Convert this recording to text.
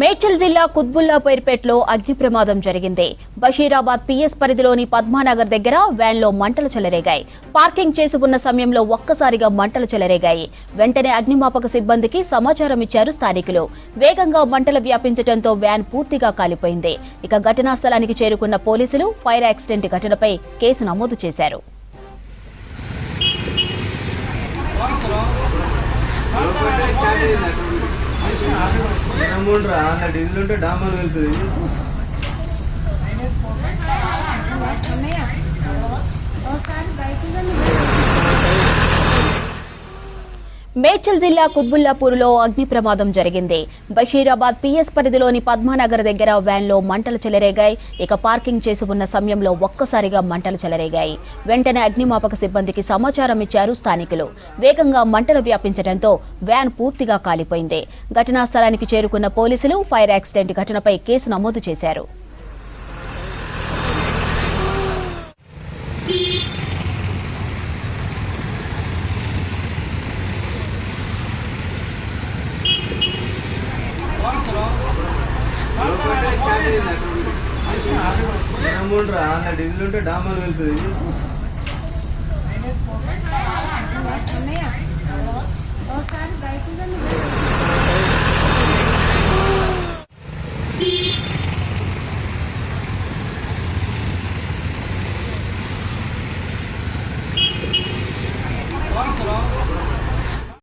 మేడ్చల్ జిల్లా కుత్బుల్లాపేర్పేటలో అగ్ని ప్రమాదం జరిగింది. బషీరాబాద్ పిఎస్ పరిధిలోని పద్మానగర్ దగ్గర వ్యాన్లో మంటలు చెలరేగాయి. పార్కింగ్ చేసి ఉన్న సమయంలో ఒక్కసారిగా మంటలు చెలరేగాయి. వెంటనే అగ్నిమాపక సిబ్బందికి సమాచారం ఇచ్చారు స్థానికులు. వేగంగా మంటలు వ్యాపించడంతో వ్యాన్ పూర్తిగా కాలిపోయింది. ఇక ఘటనా స్థలానికి చేరుకున్న పోలీసులు ఫైర్ యాక్సిడెంట్ ఘటనపై కేసు నమోదు చేశారు. అమౌంట్ రా అలా డీజిల్ ఉంటే డామాలు వెళ్తుంది. మేడ్చల్ జిల్లా కుత్బుల్లాపూర్లో అగ్ని ప్రమాదం జరిగింది. బషీరాబాద్ పిఎస్ పరిధిలోని పద్మానగర్ దగ్గర వ్యాన్లో మంటలు చెలరేగాయి. ఇక పార్కింగ్ చేసి ఉన్న సమయంలో ఒక్కసారిగా మంటలు చెలరేగాయి. వెంటనే అగ్నిమాపక సిబ్బందికి సమాచారం ఇచ్చారు స్థానికులు. వేగంగా మంటలు వ్యాపించడంతో వ్యాన్ పూర్తిగా కాలిపోయింది. ఘటనా స్థలానికి చేరుకున్న పోలీసులు ఫైర్ యాక్సిడెంట్ ఘటనపై కేసు నమోదు చేశారు. అమౌంట్ రా డీజిల్ ఉంటే డామాలు వెళ్తుంది ఒకసారి బయట